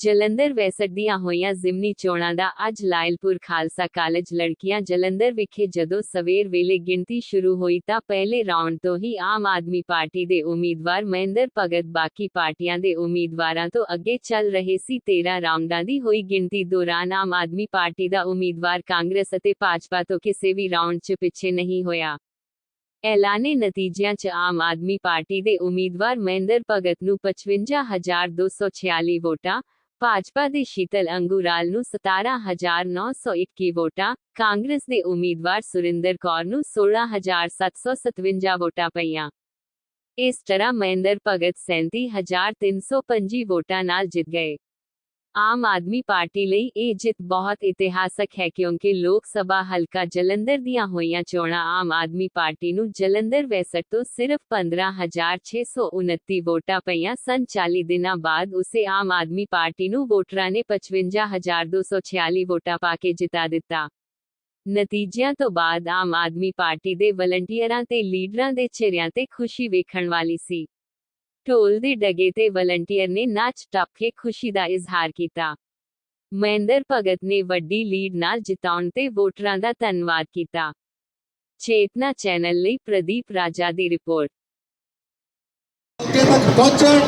Jalandhar West ਦੀਆਂ ਹੋਈਆਂ ਜ਼ਿਮਨੀ ਚੋਣਾਂ ਦਾ ਅੱਜ ਲਾਇਲਪੁਰ ਖਾਲਸਾ ਕਾਲਜ ਲੜਕੀਆਂ ਜਲੰਧਰ ਵਿਖੇ ਜਦੋਂ ਸਵੇਰ ਵੇਲੇ ਗਿਣਤੀ ਸ਼ੁਰੂ ਹੋਈ ਤਾਂ ਪਹਿਲੇ ਰਾਉਂਡ ਤੋਂ ਹੀ ਆਮ ਆਦਮੀ ਪਾਰਟੀ ਦੇ ਉਮੀਦਵਾਰ ਮਹਿੰਦਰ ਭਗਤ ਬਾਕੀ ਪਾਰਟੀਆਂ ਦੇ ਉਮੀਦਵਾਰਾਂ ਤੋਂ ਅੱਗੇ ਚੱਲ ਰਹੇ ਸੀ। 13 ਰਾਉਂਡਾਂ ਦੀ ਹੋਈ ਗਿਣਤੀ ਦੌਰਾਨ ਆਮ ਆਦਮੀ ਪਾਰਟੀ ਦਾ ਉਮੀਦਵਾਰ ਕਾਂਗਰਸ ਅਤੇ ਭਾਜਪਾ ਤੋਂ ਕਿਸੇ ਵੀ ਰਾਉਂਡ 'ਚ ਪਿੱਛੇ ਨਹੀਂ ਹੋਇਆ। ਐਲਾਨੇ ਨਤੀਜਿਆਂ 'ਚ ਆਮ ਆਦਮੀ ਪਾਰਟੀ ਦੇ ਉਮੀਦਵਾਰ ਮਹਿੰਦਰ ਭਗਤ ਨੂੰ 55246 ਵੋਟਾਂ ਭਾਜਪਾ ਦੇ ਸ਼ੀਤਲ ਅੰਗੂਰਾਲ ਨੂੰ 17921 ਵੋਟਾਂ, ਕਾਂਗਰਸ ਦੇ ਉਮੀਦਵਾਰ ਸੁਰਿੰਦਰ ਕੌਰ ਨੂੰ 16757 ਵੋਟਾਂ ਪਈਆਂ। ਇਸ ਤਰ੍ਹਾਂ ਮਹਿੰਦਰ ਭਗਤ 37325 ਵੋਟਾਂ ਨਾਲ ਜਿੱਤ ਗਏ। ਆਮ ਆਦਮੀ ਪਾਰਟੀ ਲਈ ਇਹ ਜਿੱਤ ਬਹੁਤ ਇਤਿਹਾਸਕ ਹੈ ਕਿਉਂਕਿ ਲੋਕ ਸਭਾ ਹਲਕਾ ਜਲੰਧਰ ਦੀਆਂ ਹੋਈਆਂ ਚੋਣਾਂ ਆਮ ਆਦਮੀ ਪਾਰਟੀ ਨੂੰ ਜਲੰਧਰ ਵੈਸਟ ਤੋਂ ਸਿਰਫ 15629 ਵੋਟਾਂ ਪਈਆਂ ਸਨ। 40 ਦਿਨਾਂ ਬਾਅਦ ਉਸੇ ਆਮ ਆਦਮੀ ਪਾਰਟੀ ਨੂੰ ਵੋਟਰਾਂ ਨੇ 55246 ਵੋਟਾਂ ਪਾ ਕੇ ਜਿਤਾ ਦਿੱਤਾ। ਨਤੀਜਿਆਂ ਤੋਂ ਬਾਅਦ ਆਮ ਆਦਮੀ ਪਾਰਟੀ ਦੇ ਵਲੰਟੀਅਰਾਂ ਤੇ ਲੀਡਰਾਂ ਦੇ ਚਿਹਰਿਆਂ ਤੇ ਖੁਸ਼ੀ ਵੇਖਣ ਵਾਲੀ ਸੀ। ਢੋਲ ਦੇ ਡਗੇ ਤੇ ਵਲੰਟੀਅਰ ਨੇ ਨੱਚ ਟੱਪ ਕੇ ਖੁਸ਼ੀ ਦਾ ਇਜ਼ਹਾਰ ਕੀਤਾ ਮਹਿੰਦਰ ਭਗਤ ਨੇ ਵੱਡੀ ਲੀਡ ਨਾਲ ਜਿਤਾਉਣ ਤੇ ਵੋਟਰਾਂ ਦਾ ਧੰਨਵਾਦ ਕੀਤਾ ਚੇਤਨਾ ਚੈਨਲ ਲਈ ਪ੍ਰਦੀਪ ਰਾਜਾ ਦੀ ਰਿਪੋਰਟ के तक पहुंचण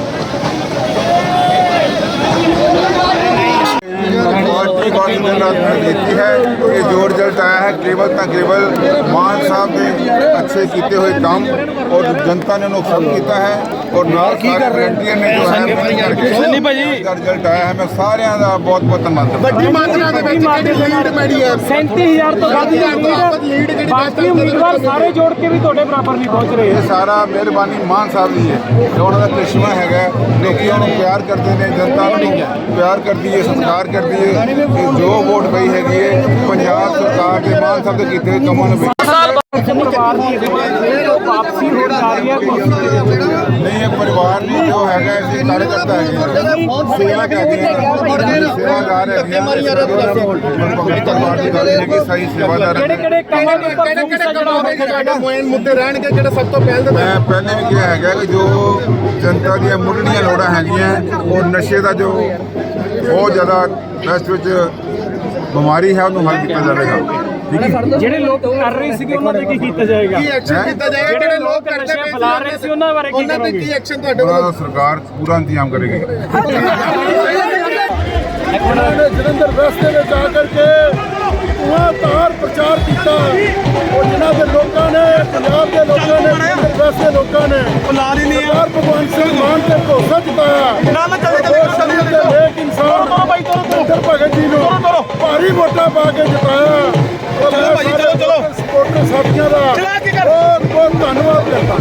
पार्टी वाली जनता ने जीती है ये जोर जलताया है केवल ਤਾਂ केवल ਮਾਨ ਸਾਹਿਬ ਦੇ ਅੱਛੇ ਕੀਤੇ ਹੋਏ ਕੰਮ ਔਰ ਜਨਤਾ ਨੇ ਉਹਨੂੰ ਪਸੰਦ ਕੀਤਾ ਹੈ ਔਰ ਨਾਲ ਕੀ ਕਰ ਰਹੇ ਨੇ ਜੋ ਹੈ ਸੁਣੀ ਭਾਜੀ। ਰਿਜ਼ਲਟ ਆਇਆ ਹੈ। ਮੈਂ ਸਾਰਿਆਂ ਦਾ ਬਹੁਤ ਬਹੁਤ ਧੰਨਵਾਦ ਵੱਡੀ ਮਾਤਰਾ ਦੇ ਵਿੱਚ ਕਿਹੜੀ ਲੀਡ ਮਿਲੀ ਹੈ? 37000 ਤੋਂ ਵੱਧ ਲੀਡ ਜਿਹੜੀ ਬਾਕੀ ਉਮੀਦਵਾਰ ਸਾਰੇ ਜੋੜ ਕੇ ਵੀ ਤੁਹਾਡੇ ਬਰਾਬਰ ਨਹੀਂ ਪਹੁੰਚ ਰਹੇ। ਇਹ ਸਾਰਾ ਮਿਹਰਬਾਨੀ ਮਾਨ ਸਾਹਿਬ ਦੀ ਹੈ। ਉਹਨਾਂ ਦਾ ਕ੍ਰਿਸ਼ਮਾ ਹੈਗਾ ਲੋਕੀ ਉਹਨੂੰ ਪਿਆਰ ਕਰਦੇ ਨੇ ਜਨਤਾ ਨੂੰ ਪਿਆਰ ਕਰਦੀ ਹੈ ਸਤਿਕਾਰ ਕਰਦੀ ਹੈ ਕਿ ਜੋ ਵੋਟ ਪਈ ਹੈਗੀ ਹੈ ਪੰਜਾਬ ਸਰਕਾਰ ਦੇ ਮਾਨ ਸਾਹਿਬ ਦੇ ਕੀਤੇ ਕੰਮਾਂ ਨੂੰ ਪਰਿਵਾਰ ਦੀ ਵਾਪਸੀ ਰਹੀ ਹੈ ਦੇ। ਨਹੀਂ। ਇਹ ਪਰਿਵਾਰ ਨਹੀਂ ਜੋ ਹੈਗਾ ਅਸੀਂ ਕਾਰਜਕਰਤਾ ਹੈਗੇ ਹਾਂ। ਸੇਵਾ ਕਰਦੇ ਹਾਂ। ਸੇਵਾਦਾਰ ਹੈਗੇ ਪਰਿਵਾਰ ਦੀ ਗੱਲ ਹੈ ਕਿ ਸਹੀ ਸੇਵਾਦਾਰ ਕਿਹੜੇ ਕਿਹੜੇ ਕੰਮਾਂ ਦੇ ਉੱਪਰ ਕਿਹੜੇ ਕੰਮ ਹੋਣਗੇ ਤੁਹਾਡੇ ਮੁਆਇਨ ਮੁੱਦੇ ਰਹਿਣਗੇ ਜਿਹੜੇ ਸਭ ਤੋਂ ਪਹਿਲ ਦੇ ਮੈਂ ਪਹਿਲੇ ਵੀ ਕਿਹਾ ਹੈਗਾ ਕਿ ਜੋ ਜਨਤਾ ਦੀਆਂ ਮੁੱਢਲੀਆਂ ਲੋੜਾਂ ਹੈਗੀਆਂ ਉਹ ਨਸ਼ੇ ਦਾ ਜੋ ਬਹੁਤ ਜ਼ਿਆਦਾ ਵੈਸਟ ਵਿੱਚ ਬਿਮਾਰੀ ਹੈ ਉਹਨੂੰ ਹੱਲ ਕੀਤਾ ਜਾਵੇਗਾ। ਜਿਹੜੇ ਲੋਕ ਕਰ ਰਹੇ ਸੀਗੇ ਉਹਨਾਂ ਤੇ ਕੀ ਕੀਤਾ ਜਾਏਗਾ? ਕੀ ਐਕਸ਼ਨ ਹੈਂ? ਕੀਤਾ ਜਾਏਗਾ? ਜਿਹੜੇ ਲੋਕ ਕਰਦੇ ਪਏ ਫੈਲਾ ਰਹੇ ਸੀ ਉਹਨਾਂ ਬਾਰੇ ਕੀ ਕਰੋਗੇ? ਕੀ ਐਕਸ਼ਨ ਤੁਹਾਡੇ ਉਹਨਾਂ ਵੱਲੋਂ ਦਾ ਸਰਕਾਰ ਪੂਰਾ ਇੰਤਜ਼ਾਮ ਕਰੇਗੀ। ਨੇ ਜਲੰਧਰ ਵੈਸਟ ਦੇ ਵਿੱਚ ਆ ਕਰਕੇ ਉਹਾਂ ਤਾਰ ਪ੍ਰਚਾਰ ਕੀਤਾ। ਉਹ ਜਿਨ੍ਹਾਂ ਦੇ ਲੋਕਾਂ ਨੇ ਪੰਜਾਬ ਦੇ ਲੋਕਾਂ ਨੇ ਜਲੰਧਰ ਵੈਸਟ ਦੇ ਲੋਕਾਂ ਨੇ ਸਰਦਾਰ ਭਗਵੰਤ ਸਿੰਘ ਮਾਨ ਤੇ ਭਰੋਸਾ ਜਤਾਇਆ। ਉਹ ਸ਼ਰੀਰ ਦੇ ਨੇਕ ਇਨਸਾਨ ਮਹਿੰਦਰ ਭਗਤ ਜੀ ਨੂੰ ਭਾਰੀ ਵੋਟਾਂ ਪਾ ਕੇ ਜਿਤਾਇਆ। ਚਲੋ ਭਾਈ ਚਲੋ ਚਲੋ। ਸਪੋਰਟਰ ਸਾਥੀਆਂ ਦਾ ਬਹੁਤ ਬਹੁਤ ਧੰਨਵਾਦ ਕਰਦਾ।